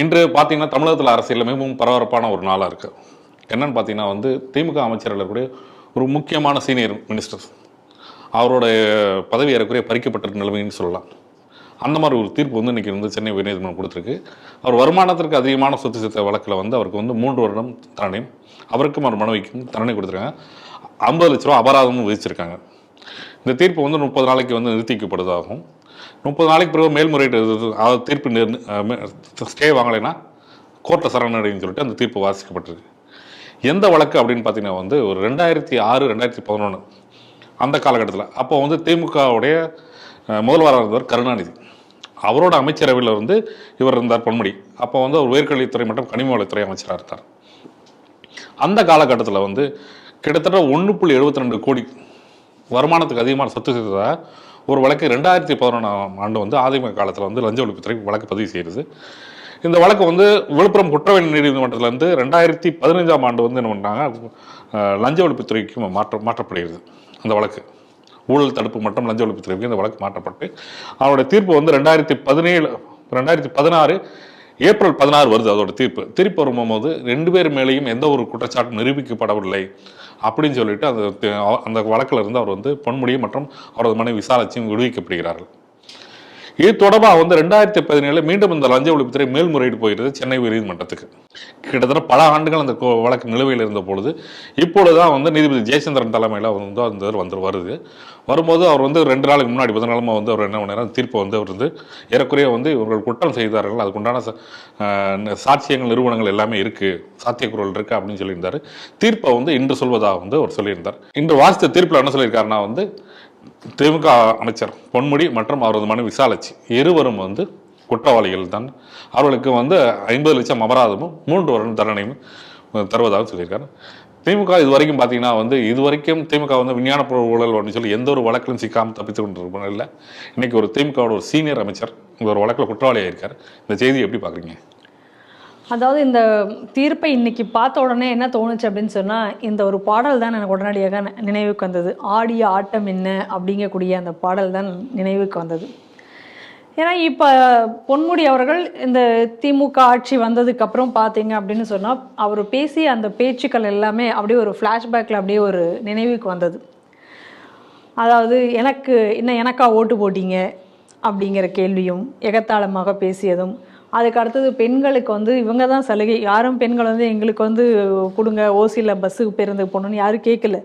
இன்று பார்த்தீங்கன்னா தமிழகத்தில் அரசியலில் மிகவும் பரபரப்பான ஒரு நாளாக இருக்குது என்னன்னு பார்த்தீங்கன்னா வந்து திமுக அமைச்சர்கள் கூட ஒரு முக்கியமான சீனியர் மினிஸ்டர் அவரோட பதவி ஏறக்குறைய பறிக்கப்பட்ட நிலைமைன்னு சொல்லலாம். அந்த மாதிரி ஒரு தீர்ப்பு வந்து இன்றைக்கி வந்து சென்னை உயர்நீதிமன்றம் கொடுத்துருக்கு. அவர் வருமானத்திற்கு அதிகமான சொத்து சேர்த்த வழக்கில் வந்து அவருக்கு வந்து மூன்று வருடம் தண்டனையும் அவருக்கும் அவர் மனைவிக்கும் தண்டனை கொடுத்துருக்காங்க. ஐம்பது லட்ச ரூபா அபராதமும் விதிச்சிருக்காங்க. இந்த தீர்ப்பு வந்து முப்பது நாளைக்கு வந்து நிறுத்திக்கப்படுவதாகும் முப்பது நாளைக்கு பிறகு மேல்முறையீட்டு இது- அதாவது தீர்ப்பு ஸ்டே வாங்கலைன்னா கோர்ட்டை சரணடைன்னு சொல்லிட்டு அந்த தீர்ப்பு வாசிக்கப்பட்டிருக்கு. எந்த வழக்கு அப்படின்னு பார்த்தீங்கன்னா வந்து ஒரு ரெண்டாயிரத்தி ஆறு ரெண்டாயிரத்தி பதினொன்று அந்த காலகட்டத்தில். அப்போ வந்து திமுகவுடைய முதல்வராக இருந்தவர் கருணாநிதி. அவரோட அமைச்சரவையில் வந்து இவர் இருந்தார் பொன்முடி. அப்போ வந்து அவர் உயர்கல்வித்துறை மற்றும் கனிம வளத்துறை அமைச்சராக இருந்தார். அந்த காலகட்டத்தில் வந்து கிட்டத்தட்ட ஒன்று புள்ளி எழுபத்தி ரெண்டு கோடி வருமானத்துக்கு அதிகமான சத்து சேர்த்ததா? ஒரு வழக்கு ரெண்டாயிரத்தி பதினொன்றாம் ஆண்டு வந்து அதிமுக காலத்தில் வந்து லஞ்ச ஒழிப்புத்துறை வழக்கு பதிவு செய்கிறது இந்த வழக்கு வந்து விழுப்புரம் குற்றவியல் நீதிமன்றத்திலேருந்து ரெண்டாயிரத்தி பதினைஞ்சாம் ஆண்டு வந்து என்ன பண்ணுறாங்க லஞ்ச ஒழிப்புத்துறைக்கு மாற்ற மாற்றப்படுகிறது அந்த வழக்கு. ஊழல் தடுப்பு மற்றும் லஞ்ச ஒழிப்புத்துறைக்கு இந்த வழக்கு மாற்றப்பட்டு அவருடைய தீர்ப்பு வந்து ரெண்டாயிரத்தி பதினேழு ரெண்டாயிரத்தி பதினாறு ஏப்ரல் பதினாறு வருது அதோட தீர்ப்பு. தீர்ப்பு வரும்போது ரெண்டு பேர் மேலேயும் எந்த ஒரு குற்றச்சாட்டும் நிரூபிக்கப்படவில்லை. அப்படின்னு சொல்லிட்டு அந்த அந்த வழக்கில் இருந்து அவர் வந்து பொன்முடி மற்றும் அவரது மனைவி விசாரிச்சும் விடுவிக்கப்படுகிறார்கள். இது தொடர்பாக வந்து ரெண்டாயிரத்தி பதினேழு மீண்டும் இந்த லஞ்ச ஒழிப்புத்துறை மேல்முறையீடு போகிறது சென்னை உயர்நீதிமன்றத்துக்கு. கிட்டத்தட்ட பல ஆண்டுகள் அந்த கோ- வழக்கு நிலுவையில் இருந்த பொழுது இப்பொழுதுதான் வந்து நீதிபதி ஜெயச்சந்திரன் தலைமையில் வந்து அந்த வந்து வருது. வரும்போது அவர் வந்து ரெண்டு நாளுக்கு முன்னாடி புதன்கிழமை வந்து அவர் என்ன பண்ணார் தீர்ப்பை வந்து அவர் வந்து ஏறக்குறைய வந்து இவர்கள் குற்றம் செய்தார்கள். அதுக்குண்டான சாட்சியங்கள் நிறுவனங்கள் எல்லாமே இருக்கு. சாத்தியக்குரல் இருக்கு அப்படின்னு சொல்லியிருந்தார். தீர்ப்பை வந்து இன்று சொல்வதாக வந்து அவர் சொல்லியிருந்தார். இன்று வாசித்த தீர்ப்பில் என்ன சொல்லியிருக்காருன்னா வந்து திமுக அமைச்சர் பொன்முடி மற்றும் அவரது மனைவி விசாலட்சி இருவரும் வந்து குற்றவாளிகள் தான். அவர்களுக்கு வந்து ஐம்பது லட்சம் அபராதமும் மூன்று வருடம் தண்டனையும் தருவதாக சொல்லியிருக்காரு. திமுக இது வரைக்கும் பார்த்தீங்கன்னா வந்து இது வரைக்கும் திமுக வந்து விஞ்ஞானப்பூர்வ ஊழல் அப்படின்னு சொல்லி எந்த ஒரு வழக்கிலும் சிக்காமல் தப்பித்து கொண்டிருப்போம் இல்லை. இன்றைக்கி ஒரு திமுகவோட ஒரு சீனியர் அமைச்சர் ஒரு வழக்கில் குற்றவாளியாக இருக்கார் இந்த செய்தி எப்படி பார்க்குறீங்க? அதாவது இந்த தீர்ப்பை இன்னைக்கு பார்த்த உடனே என்ன தோணுச்சு அப்படின்னு சொன்னால் இந்த ஒரு பாடல் தான் எனக்கு உடனடியாக நினைவுக்கு வந்தது. ஆடிய ஆட்டம் என்ன அப்படிங்கக்கூடிய அந்த பாடல் தான் நினைவுக்கு வந்தது. ஏன்னா இப்போ பொன்முடி அவர்கள் இந்த திமுக ஆட்சி வந்ததுக்கப்புறம் பார்த்தீங்க அப்படின்னு சொன்னால் அவர் பேசிய அந்த பேச்சுக்கள் எல்லாமே அப்படியே ஒரு ஃப்ளாஷ்பேக்கில் அப்படியே ஒரு நினைவுக்கு வந்தது. அதாவது எனக்கு என்ன எனக்கா ஓட்டு போட்டீங்க? அப்படிங்கிற கேள்வியும் எகத்தாளமாக பேசியதும் அதுக்கு அடுத்தது பெண்களுக்கு வந்து இவங்க தான் சலுகை. யாரும் பெண்கள் வந்து எங்களுக்கு வந்து கொடுங்க ஓசியில் பஸ்ஸுக்கு பேருந்து போகணுன்னு யாரும் கேட்கல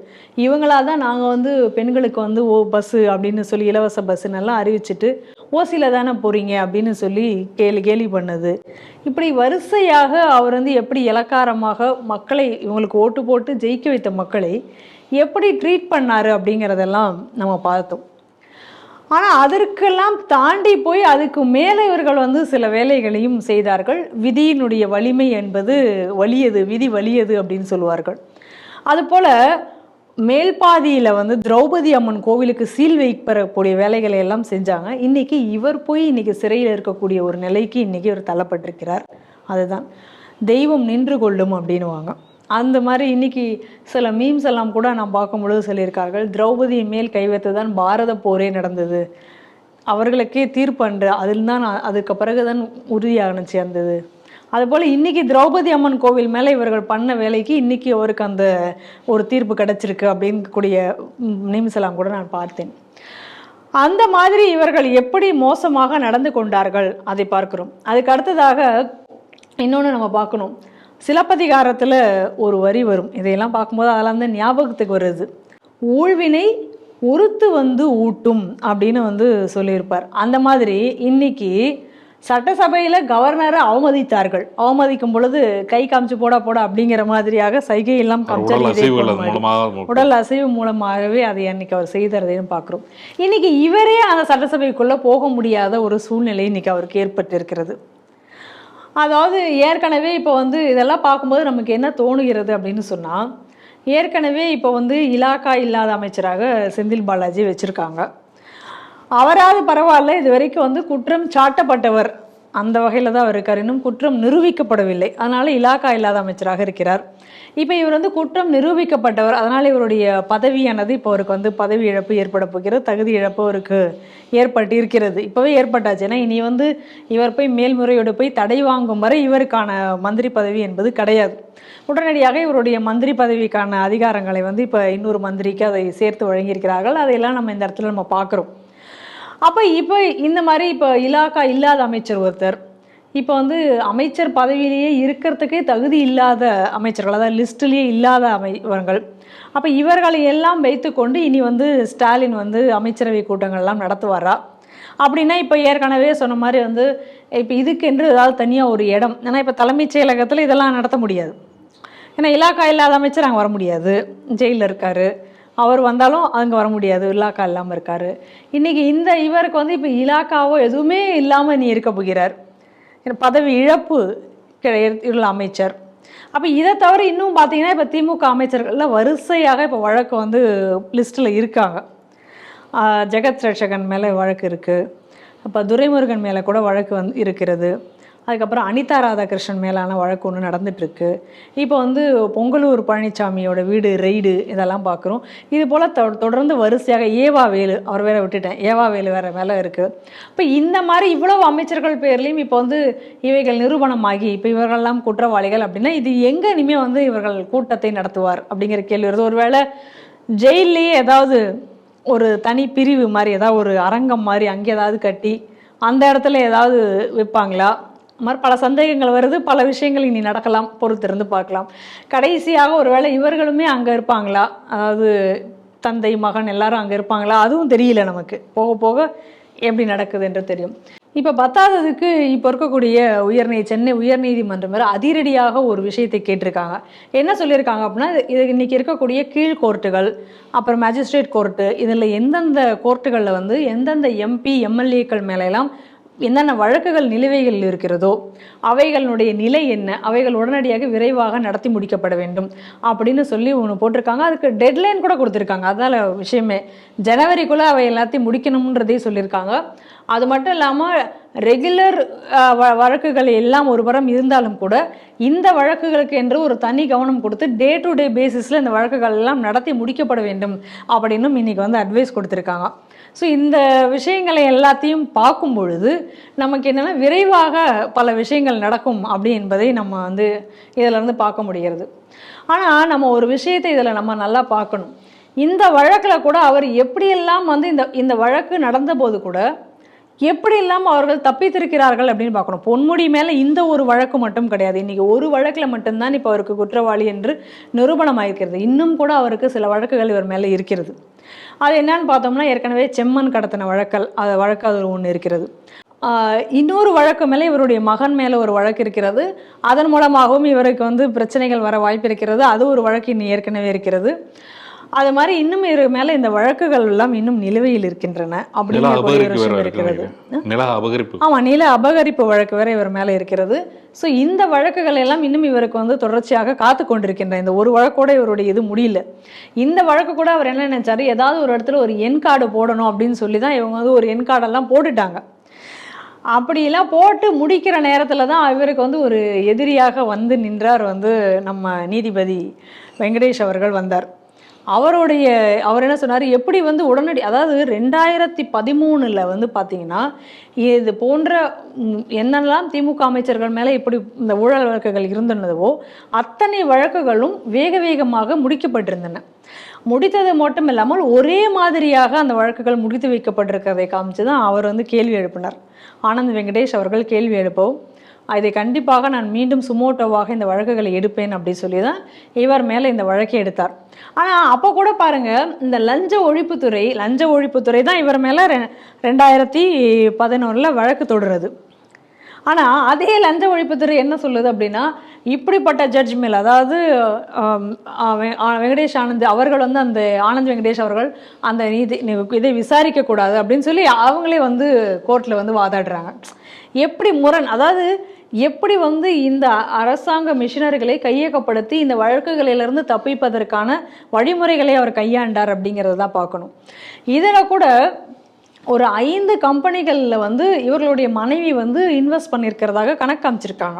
இவங்களாக தான் நாங்கள் வந்து பெண்களுக்கு வந்து ஓ பஸ்ஸு அப்படின்னு சொல்லி இலவச பஸ்ஸுன்னு எல்லாம் அறிவிச்சிட்டு ஓசியில் தானே போகிறீங்க அப்படின்னு சொல்லி கேலி கேலி பண்ணது. இப்படி வரிசையாக அவர் வந்து எப்படி இலக்காரமாக மக்களை இவங்களுக்கு ஓட்டு போட்டு ஜெயிக்க வைத்த மக்களை எப்படி ட்ரீட் பண்ணாரு அப்படிங்கிறதெல்லாம் நம்ம பார்த்தோம். ஆனால் அதற்கெல்லாம் தாண்டி போய் அதுக்கு மேலே இவர்கள் வந்து சில வேலைகளையும் செய்தார்கள். விதியினுடைய வலிமை என்பது வலியது விதி வலியது அப்படின்னு சொல்லுவார்கள். அதுபோல் மேல்பாதியில் வந்து திரௌபதி அம்மன் கோவிலுக்கு சீல் வைப்பறக்கூடிய வேலைகளை எல்லாம் செஞ்சாங்க. இன்றைக்கி இவர் போய் இன்றைக்கி சிறையில் இருக்கக்கூடிய ஒரு நிலைக்கு இன்றைக்கி இவர் தள்ளப்பட்டிருக்கிறார். அதுதான். தெய்வம் நின்று கொள்ளும் அப்படின்னுவாங்க. அந்த மாதிரி இன்னைக்கு சில மீம்ஸ் எல்லாம் கூட நான் பார்க்கும் பொழுது சொல்லியிருக்கார்கள். திரௌபதியின் மேல் கை வைத்து தான் பாரத போரே நடந்தது. அவர்களுக்கே தீர்ப்பு அன்று அதில் தான் அதுக்கு பிறகுதான் உறுதியானுச்சு சேர்ந்தது. அதுபோல் இன்னைக்கு திரௌபதி அம்மன் கோவில் மேலே இவர்கள் பண்ண வேலைக்கு இன்னைக்கு அவருக்கு அந்த ஒரு தீர்ப்பு கிடைச்சிருக்கு அப்படின்னு கூடிய மீம்ஸ் எல்லாம் கூட நான் பார்த்தேன். அந்த மாதிரி இவர்கள் எப்படி மோசமாக நடந்து கொண்டார்கள்? அதை பார்க்கிறோம். அதுக்கு அடுத்ததாக இன்னொன்று நம்ம பார்க்கணும். சிலப்பதிகாரத்தில் ஒரு வரி வரும். இதையெல்லாம் பார்க்கும்போது அதெல்லாம் தான் ஞாபகத்துக்கு வருது. ஊழ்வினை உறுத்து வந்து ஊட்டும் அப்படின்னு வந்து சொல்லியிருப்பார். அந்த மாதிரி இன்னைக்கு சட்டசபையில் கவர்னரை அவமதித்தார்கள். அவமதிக்கும் பொழுது கை காமிச்சு போடா போடா அப்படிங்கிற மாதிரியாக சைகை எல்லாம் காமிச்சால் உடல் அசைவு மூலமாகவே அதை அன்னைக்கு அவர் செய்ததையும் பார்க்குறோம். இன்னைக்கு இவரே அந்த சட்டசபைக்குள்ளே போக முடியாத ஒரு சூழ்நிலை இன்னைக்கு அவருக்கு ஏற்பட்டிருக்கிறது. அதாவது ஏற்கனவே இப்போ வந்து இதெல்லாம் பார்க்கும்போது நமக்கு என்ன தோணுகிறது அப்படின்னு சொன்னால் ஏற்கனவே இப்போ வந்து இலாக்கா இல்லாத அமைச்சராக செந்தில் பாலாஜி வச்சுருக்காங்க. அவராவது பரவாயில்ல இது வரைக்கும் வந்து குற்றம் சாட்டப்பட்டவர் அந்த வகையில் தான் அவர் இருக்கார். இன்னும் குற்றம் நிரூபிக்கப்படவில்லை. அதனால் இலாக்கா இல்லாத அமைச்சராக இருக்கிறார். இப்போ இவர் வந்து குற்றம் நிரூபிக்கப்பட்டவர். அதனால் இவருடைய பதவியானது இப்போ அவருக்கு வந்து பதவி இழப்பு ஏற்பட போகிறது. தகுதி இழப்பு அவருக்கு ஏற்பட்டு இருக்கிறது இப்போவே ஏற்பட்டாச்சு. ஏன்னா இனி வந்து இவர் போய் மேல்முறையோடு போய் தடை வாங்கும் வரை இவருக்கான மந்திரி பதவி என்பது கிடையாது. உடனடியாக இவருடைய மந்திரி பதவிக்கான அதிகாரங்களை வந்து இப்போ இன்னொரு மந்திரிக்கு அதை சேர்த்து வழங்கியிருக்கிறார்கள். அதையெல்லாம் நம்ம இந்த இடத்துல நம்ம பார்க்குறோம். அப்போ இப்போ இந்த மாதிரி இப்போ இலாக்கா இல்லாத அமைச்சர் ஒருத்தர். இப்போ வந்து அமைச்சர் பதவியிலேயே இருக்கிறதுக்கே தகுதி இல்லாத அமைச்சர்கள் அதாவது லிஸ்ட்லேயே இல்லாத அமைவர்கள். அப்போ இவர்களை எல்லாம் வைத்துக்கொண்டு இனி வந்து ஸ்டாலின் வந்து அமைச்சரவை கூட்டங்கள்லாம் நடத்துவாரா? அப்படின்னா இப்போ ஏற்கனவே சொன்ன மாதிரி வந்து இப்போ இதுக்கென்று ஏதாவது தனியாக ஒரு இடம். ஏன்னா இப்போ தலைமைச் செயலகத்தில் இதெல்லாம் நடத்த முடியாது. ஏன்னா இலாக்கா இல்லாத அமைச்சர் அங்கே வர முடியாது. ஜெயிலில் இருக்காரு. அவர் வந்தாலும் அங்கே வர முடியாது இலாக்கா இல்லாமல் இருக்காரு. இன்னைக்கு இந்த இவருக்கு வந்து இப்போ இலாக்காவோ எதுவுமே இல்லாமல் நீ இருக்க போகிறார். பதவி இழப்பு கிடை- உள்ள அமைச்சர். அப்போ இதை தவிர இன்னும் பார்த்தீங்கன்னா இப்போ திமுக அமைச்சர்கள்ல வரிசையாக இப்போ வழக்கு வந்து லிஸ்ட்டில் இருக்காங்க. ஜெகத் ரட்சகன் மேலே வழக்கு இருக்குது அப்போ துரைமுருகன் மேலே கூட வழக்கு வந்து இருக்கிறது. அதுக்கப்புறம் அனிதா ராதாகிருஷ்ணன் மேலான வழக்கு ஒன்று நடந்துட்டுருக்கு. இப்போ வந்து பொங்கலூர் பழனிசாமியோட வீடு ரெய்டு இதெல்லாம் பார்க்குறோம் இது போல் தொடர்ந்து வரிசையாக ஏவா வேலு அவர் வேற விட்டுட்டேன். ஏவா வேலு வேற மேலே இருக்குது இப்போ இந்த மாதிரி இவ்வளவு அமைச்சர்கள் பேர்லேயும் இப்போ வந்து இவைகள் நிரூபணமாகி இப்போ இவர்கள்லாம் குற்றவாளிகள் அப்படின்னா இது எங்கே இனிமேல் வந்து இவர்கள் கூட்டத்தை நடத்துவார் அப்படிங்கிற கேள்வி வருது. ஒருவேளை ஜெயில்லையே ஏதாவது ஒரு தனி பிரிவு மாதிரி ஏதாவது ஒரு அரங்கம் மாதிரி அங்கே ஏதாவது கட்டி அந்த இடத்துல ஏதாவது வைப்பாங்களா? மாதிரி பல சந்தேகங்கள் வருது பல விஷயங்கள் இனி நடக்கலாம் பொறுத்திருந்து பார்க்கலாம். கடைசியாக ஒருவேளை இவர்களுமே அங்கே இருப்பாங்களா? அதாவது தந்தை மகன் எல்லாரும் அங்கே இருப்பாங்களா? அதுவும் தெரியல நமக்கு. போக போக எப்படி நடக்குது என்று தெரியும். இப்போ பத்தாததுக்கு இப்போ இருக்கக்கூடிய உயர்நீதி சென்னை உயர்நீதிமன்றம் வேறு அதிரடியாக ஒரு விஷயத்தை கேட்டிருக்காங்க. என்ன சொல்லியிருக்காங்க அப்படின்னா இது- இன்றைக்கி இன்னைக்கு இருக்கக்கூடிய கீழ் கோர்ட்டுகள் அப்புறம் மேஜிஸ்ட்ரேட் கோர்ட்டு இதில் எந்தெந்த கோர்ட்டுகளில் வந்து எந்தெந்த எம்பி எம்எல்ஏக்கள் மேலெல்லாம் என்னென்ன வழக்குகள் நிலுவைகள் இருக்கிறதோ அவைகளுடைய நிலை என்ன அவைகள் உடனடியாக விரைவாக நடத்தி முடிக்கப்பட வேண்டும் அப்படின்னு சொல்லி ஒன்று போட்டிருக்காங்க. அதுக்கு டெட்லைன் கூட கொடுத்துருக்காங்க. அதால விஷயமே ஜனவரிக்குள்ளே அவை எல்லாத்தையும் முடிக்கணுன்றதையும் சொல்லியிருக்காங்க. அது மட்டும் இல்லாமல் ரெகுலர் வழக்குகள் எல்லாம் ஒரு புறம் இருந்தாலும் கூட இந்த வழக்குகளுக்கு என்று ஒரு தனி கவனம் கொடுத்து டே டு டே பேசிஸில் இந்த வழக்குகள் எல்லாம் நடத்தி முடிக்கப்பட வேண்டும் அப்படின்னும் இன்னைக்கு வந்து அட்வைஸ் கொடுத்துருக்காங்க. ஸோ இந்த விஷயங்களை எல்லாத்தையும் பார்க்கும் பொழுது நமக்கு என்னென்னா விரைவாக பல விஷயங்கள் நடக்கும் அப்படி என்பதை நம்ம வந்து இதிலேருந்து பார்க்க முடிகிறது. ஆனால் நம்ம ஒரு விஷயத்தை இதில் நம்ம நல்லா பார்க்கணும். இந்த வழக்கில் கூட அவர் எப்படியெல்லாம் வந்து இந்த இந்த வழக்கு நடந்தபோது கூட எப்படி இல்லாமல் அவர்கள் தப்பித்திருக்கிறார்கள் அப்படின்னு பார்க்கணும். பொன்முடி மேலே இந்த ஒரு வழக்கு மட்டும் கிடையாது. இன்னைக்கு ஒரு வழக்கில் மட்டும்தான் இப்போ அவருக்கு குற்றவாளி என்று நிரூபணமாயிருக்கிறது. இன்னும் கூட அவருக்கு சில வழக்குகள் இவர் மேலே இருக்கிறது. அது என்னன்னு பார்த்தோம்னா ஏற்கனவே செம்மன் கடத்தின வழக்கல் அது வழக்கு அது ஒன்று இருக்கிறது. இன்னொரு வழக்கு மேலே இவருடைய மகன் மேலே ஒரு வழக்கு இருக்கிறது. அதன் மூலமாகவும் இவருக்கு வந்து பிரச்சனைகள் வர வாய்ப்பு இருக்கிறது. அது ஒரு வழக்கு இன்னும் ஏற்கனவே இருக்கிறது. அது மாதிரி இன்னும் இவர் மேலே இந்த வழக்குகள் எல்லாம் இன்னும் நிலுவையில் இருக்கின்றன நில அப்படிங்கிற ஒரு அபகரிப்பு வேற விஷயம் இருக்கு இருக்கிறது நினைக்கிறேன். நில அபகரிப்பு. ஆமாம் நில அபகரிப்பு வழக்கு வேற இவர் மேலே இருக்கிறது. ஸோ இந்த வழக்குகள் எல்லாம் இன்னும் இவருக்கு வந்து தொடர்ச்சியாக காத்து கொண்டிருக்கின்ற இந்த ஒரு வழக்கோட இவருடைய இது முடியல. இந்த வழக்கு கூட அவர் என்ன நினைச்சாரு? ஏதாவது ஒரு இடத்துல ஒரு எண் கார்டு போடணும் அப்படின்னு சொல்லி தான் இவங்க வந்து ஒரு எண் கார்டெல்லாம் போட்டுட்டாங்க. அப்படிலாம் போட்டு முடிக்கிற நேரத்தில் தான் இவருக்கு வந்து ஒரு எதிரியாக வந்து நின்றார் வந்து நம்ம நீதிபதி வெங்கடேஷ் அவர்கள் வந்தார். அவருடைய அவர் என்ன சொன்னார்? எப்படி வந்து உடனடி அதாவது ரெண்டாயிரத்தி பதிமூணில் வந்து பார்த்தீங்கன்னா இது போன்ற என்னெல்லாம் திமுக அமைச்சர்கள் மேலே இப்படி இந்த ஊழல் வழக்குகள் இருந்தனவோ அத்தனை வழக்குகளும் வேக வேகமாக முடிக்கப்பட்டிருந்தன. முடித்தது மட்டும் இல்லாமல் ஒரே மாதிரியாக அந்த வழக்குகள் முடித்து வைக்கப்பட்டிருக்கிறதை காமிச்சு தான் அவர் வந்து கேள்வி எழுப்பினார். ஆனந்த் வெங்கடேஷ் அவர்கள் கேள்வி எழுப்பவும் இதை கண்டிப்பாக நான் மீண்டும் சுமோட்டோவாக இந்த வழக்குகளை எடுப்பேன் அப்படி சொல்லி தான் இவர் மேலே இந்த வழக்கை எடுத்தார். ஆனால் அப்போ கூட பாருங்கள் இந்த லஞ்ச ஒழிப்புத்துறை லஞ்ச ஒழிப்புத்துறை தான் இவர் மேலே ரெ ரெண்டாயிரத்தி பதினொன்றில் வழக்கு தொடுறது. ஆனால் அதே லஞ்ச ஒழிப்புத்துறை என்ன சொல்லுது அப்படின்னா இப்படிப்பட்ட ஜட்ஜ் மேல் அதாவது வெங்கடேஷ் ஆனந்த் அவர்கள் வந்து அந்த ஆனந்த் வெங்கடேஷ் அவர்கள் அந்த நீதி இதை விசாரிக்கக்கூடாது அப்படின்னு சொல்லி அவங்களே வந்து கோர்ட்டில் வந்து வாதாடுறாங்க. எப்படி முரண் அதாவது எப்படி வந்து இந்த அரசாங்க மிஷினர்களை கையகப்படுத்தி இந்த வழக்குகளிலிருந்து தப்பிப்பதற்கான வழிமுறைகளை அவர் கையாண்டார் அப்படிங்கிறத தான் பார்க்கணும். இதில் கூட ஒரு ஐந்து கம்பெனிகளில் வந்து இவர்களுடைய மனைவி வந்து இன்வெஸ்ட் பண்ணியிருக்கிறதாக கணக்கு அமைச்சிருக்காங்க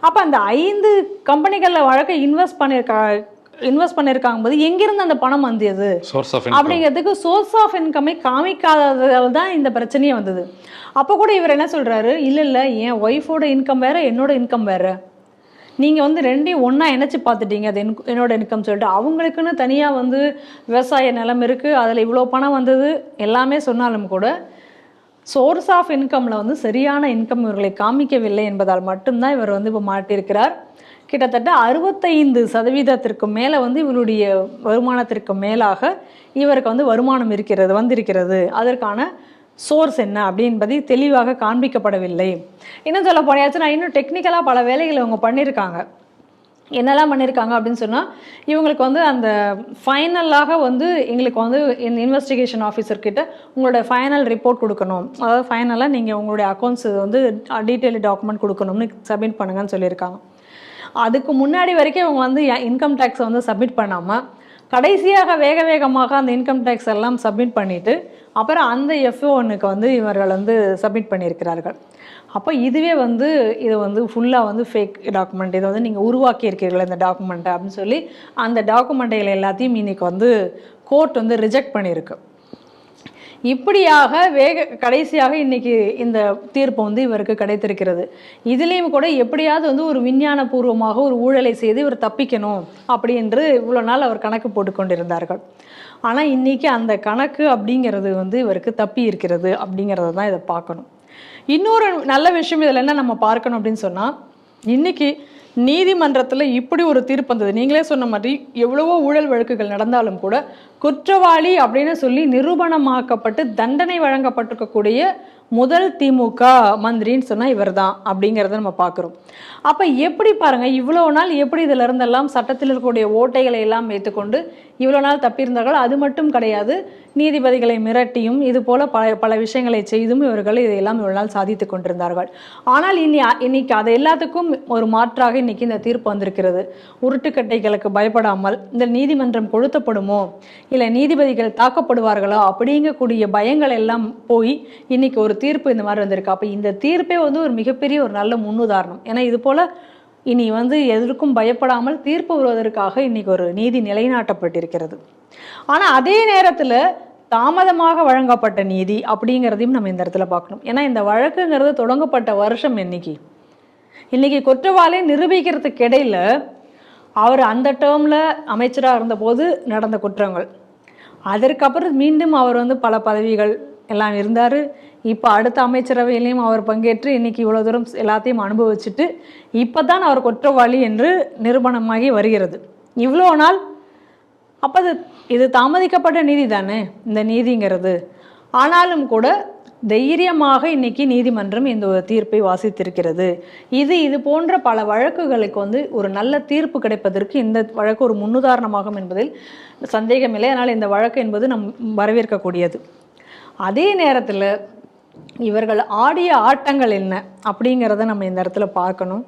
அப்போ அந்த ஐந்து கம்பெனிகளில் வழக்க இன்வெஸ்ட் பண்ணியிருக்க இன்வெஸ்ட் பண்ணியிருக்காங்க போது எங்கிருந்து அந்த பணம் வந்தது? அப்படிங்கிறதுக்கு சோர்ஸ் ஆஃப் இன்கமை காமிக்காததால் தான் இந்த பிரச்சனையே வந்தது. அப்போ கூட இவர் என்ன சொல்றாரு? இல்லை இல்லை என் ஒய்ஃபோட இன்கம் வேற என்னோட இன்கம் வேற. நீங்கள் வந்து ரெண்டையும் ஒன்றா இணைச்சி பார்த்துட்டீங்க அது என் என்னோட இன்கம் சொல்லிட்டு. அவங்களுக்குன்னு தனியாக வந்து விவசாய நிலம் இருக்குது அதில் இவ்வளோ பணம் வந்தது எல்லாமே சொன்னாலும் கூட சோர்ஸ் ஆஃப் இன்கமில் வந்து சரியான இன்கம் இவர்களை காமிக்கவில்லை என்பதால் மட்டும்தான் இவர் வந்து இப்போ மாட்டியிருக்கிறார். கிட்டத்தட்ட அறுபத்தைந்து சதவீதத்திற்கு மேலே வந்து இவருடைய வருமானத்திற்கு மேலாக இவருக்கு வந்து வருமானம் இருக்கிறது வந்திருக்கிறது. அதற்கான சோர்ஸ் என்ன அப்படின்பதை தெளிவாக காண்பிக்கப்படவில்லை. இன்னும் சொல்ல போனியாச்சுன்னா இன்னும் டெக்னிக்கலாக பல வேலைகளை அவங்க பண்ணியிருக்காங்க என்னெல்லாம் பண்ணியிருக்காங்க அப்படின்னு சொன்னால் இவங்களுக்கு வந்து அந்த ஃபைனலாக வந்து எங்களுக்கு வந்து இந்த இன்வெஸ்டிகேஷன் ஆஃபீஸர்கிட்ட உங்களோட ஃபைனல் ரிப்போர்ட் கொடுக்கணும். அதாவது ஃபைனலாக நீங்கள் உங்களுடைய அக்கௌண்ட்ஸ் வந்து டீட்டெயில் டாக்குமெண்ட் கொடுக்கணும்னு சப்மிட் பண்ணுங்கன்னு சொல்லியிருக்காங்க. அதுக்கு முன்னாடி வரைக்கும் இவங்க வந்து இன்கம் டேக்ஸை வந்து சப்மிட் பண்ணாமல் கடைசியாக வேக வேகமாக அந்த இன்கம் டேக்ஸ் எல்லாம் சப்மிட் பண்ணிவிட்டு அப்புறம் அந்த எஃப்ஓ வந்து இவர்கள் வந்து சப்மிட் பண்ணியிருக்கிறார்கள். அப்போ இதுவே வந்து இது வந்து ஃபுல்லாக வந்து ஃபேக் டாக்குமெண்ட் இதை வந்து நீங்கள் உருவாக்கியிருக்கீர்கள் இந்த டாக்குமெண்ட்டை அப்படின்னு சொல்லி அந்த டாக்குமெண்ட்டைகள் எல்லாத்தையும் இன்னைக்கு வந்து கோர்ட் வந்து ரிஜெக்ட் பண்ணியிருக்கு. இப்படியாக வேக கடைசியாக இன்னைக்கு இந்த தீர்ப்பு வந்து இவருக்கு கிடைத்திருக்கிறது. இதுலேயும் கூட எப்படியாவது வந்து ஒரு விஞ்ஞானபூர்வமாக ஒரு ஊழலை செய்து இவர் தப்பிக்கணும் அப்படி என்று இவ்வளோ நாள் அவர் கணக்கு போட்டுக்கொண்டிருந்தார்கள். ஆனால் இன்னைக்கு அந்த கணக்கு அப்படிங்கிறது வந்து இவருக்கு தப்பி இருக்கிறது அப்படிங்கிறத தான் இதை பார்க்கணும். இன்னொரு நல்ல விஷயம் இதில் என்ன நம்ம பார்க்கணும் அப்படின்னு சொன்னால் இன்னைக்கு நீதிமன்றத்தில் இப்படி ஒரு தீர்ப்பு வந்தது. நீங்களே சொன்ன மாதிரி எவ்வளவோ ஊழல் வழக்குகள் நடந்தாலும் கூட குற்றவாளி அப்படின்னு சொல்லி நிரூபணமாக்கப்பட்டு தண்டனை வழங்கப்பட்டிருக்கக்கூடிய முதல் திமுக மந்திரின்னு சொன்னால் இவர் தான் அப்படிங்கிறத நம்ம பார்க்குறோம் அப்போ எப்படி பாருங்கள் இவ்வளோ நாள் எப்படி இதில் இருந்தெல்லாம் சட்டத்தில் இருக்கக்கூடிய ஓட்டைகளை எல்லாம் வைத்துக்கொண்டு இவ்வளோ நாள் தப்பியிருந்தார்கள் அது மட்டும் கிடையாது நீதிபதிகளை மிரட்டியும் இது போல பல பல விஷயங்களை செய்தும் இவர்கள் இதையெல்லாம் இவ்வளோ நாள் சாதித்து கொண்டிருந்தார்கள். ஆனால் இனி இன்னைக்கு அது எல்லாத்துக்கும் ஒரு மாற்றாக இன்னைக்கு இந்த தீர்ப்பு வந்திருக்கிறது. உருட்டுக்கட்டைகளுக்கு பயப்படாமல் இந்த நீதிமன்றம் கொளுத்தப்படுமோ இல்லை நீதிபதிகள் தாக்கப்படுவார்களோ அப்படிங்கக்கூடிய பயங்கள் எல்லாம் போய் இன்னைக்கு ஒரு தீர்ப்பு இந்த மாதிரி வந்திருக்கு. அப்போ இந்த தீர்ப்பே வந்து ஒரு மிகப்பெரிய ஒரு நல்ல முன்னுதாரணம். ஏன்னா இது போல இனி வந்து எதற்கும் பயப்படாமல் தீர்ப்பு வருவதற்காக இன்னைக்கு ஒரு நீதி நிலைநாட்டப்பட்டிருக்கிறது. ஆனால் அதே நேரத்தில் தாமதமாக வழங்கப்பட்ட நீதி அப்படிங்கிறதையும் நம்ம இந்த இடத்துல பார்க்கணும். ஏன்னா இந்த வழக்குங்கிறது தொடங்கப்பட்ட வருஷம் என்னைக்கு இன்னைக்கு குற்றவாளி நிரூபிக்கிறதுக்கு இடையில அவர் அந்த டேர்மில் அமைச்சராக இருந்தபோது நடந்த குற்றங்கள். அதற்கப்புறம் மீண்டும் அவர் வந்து பல பதவிகள் எல்லாம் இருந்தார். இப்போ அடுத்த அமைச்சரவையிலையும் அவர் பங்கேற்று இன்னைக்கு இவ்வளோ தூரம் எல்லாத்தையும் அனுபவிச்சுட்டு இப்போ தான் அவர் குற்றவாளி என்று நிரூபணமாகி வருகிறது. இவ்வளோ நாள் அப்போ இது இது தாமதிக்கப்பட்ட நீதி தானே இந்த நீதிங்கிறது. ஆனாலும் கூட தைரியமாக இன்னைக்கு நீதிமன்றம் இந்த ஒரு தீர்ப்பை வாசித்திருக்கிறது. இது இது போன்ற பல வழக்குகளுக்கு வந்து ஒரு நல்ல தீர்ப்பு கிடைப்பதற்கு இந்த வழக்கு ஒரு முன்னுதாரணமாகும் என்பதில் சந்தேகமில்லை அதனால் இந்த வழக்கு என்பது நம் வரவேற்கக்கூடியது. அதே நேரத்தில் இவர்கள் ஆடிய ஆட்டங்கள் என்ன அப்படிங்கிறத நம்ம இந்த இடத்துல பார்க்கணும்.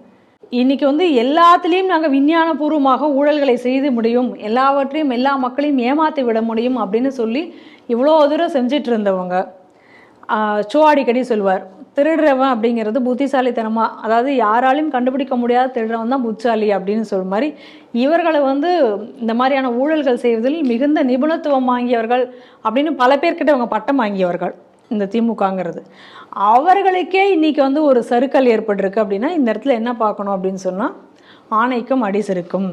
இன்னைக்கு வந்து எல்லாத்துலேயும் நாங்கள் விஞ்ஞானபூர்வமாக ஊழல்களை செய்து முடியும். எல்லாவற்றையும் எல்லா மக்களையும் ஏமாற்றி விட முடியும் அப்படின்னு சொல்லி இவ்வளோ தூரம் செஞ்சிட்டு இருந்தவங்க. சுவாடிக்கடி அடிக்கடி சொல்வார். திருடுறவன் அப்படிங்கிறது புத்திசாலித்தனமாக அதாவது யாராலையும் கண்டுபிடிக்க முடியாத திருடுறவன் தான் புத்திசாலி அப்படின்னு சொல்ற மாதிரி இவர்களை வந்து இந்த மாதிரியான ஊழல்கள் செய்வதில் மிகுந்த நிபுணத்துவம் வாங்கியவர்கள் அப்படின்னு பல பேர்கிட்ட அவங்க பட்டம் வாங்கியவர்கள் இந்த திமுகங்கிறது. அவர்களுக்கே இன்னைக்கு வந்து ஒரு சறுக்கல் ஏற்பட்டிருக்கு அப்படின்னா இந்த இடத்துல என்ன பார்க்கணும் அப்படின்னு சொன்னால் ஆணைக்கும் அடிசருக்கும்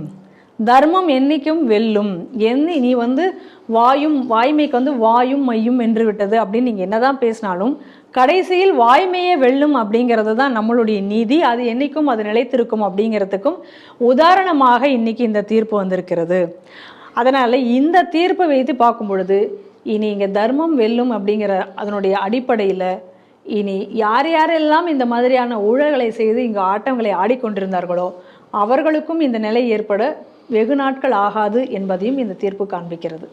தர்மம் என்றைக்கும் வெல்லும். எந்த நீ வந்து வாயும் வாய்மைக்கு வந்து வாயும் மையும் வென்று விட்டது அப்படின்னு நீங்கள் என்னதான் பேசினாலும் கடைசியில் வாய்மையே வெல்லும் அப்படிங்கிறது தான் நம்மளுடைய நீதி. அது என்றைக்கும் அது நிலைத்திருக்கும் அப்படிங்கிறதுக்கும் உதாரணமாக இன்னைக்கு இந்த தீர்ப்பு வந்திருக்கிறது. அதனால் இந்த தீர்ப்பை வைத்து பார்க்கும் பொழுது இனி இங்கே தர்மம் வெல்லும் அப்படிங்கிற அதனுடைய அடிப்படையில் இனி யார் யாரெல்லாம் இந்த மாதிரியான ஊழல்களை செய்து இங்கு ஆட்டங்களை ஆடிக்கொண்டிருந்தார்களோ அவர்களுக்கும் இந்த நிலை ஏற்பட வெகு நாட்கள் ஆகாது என்பதையும் இந்த தீர்ப்பு காண்பிக்கிறது.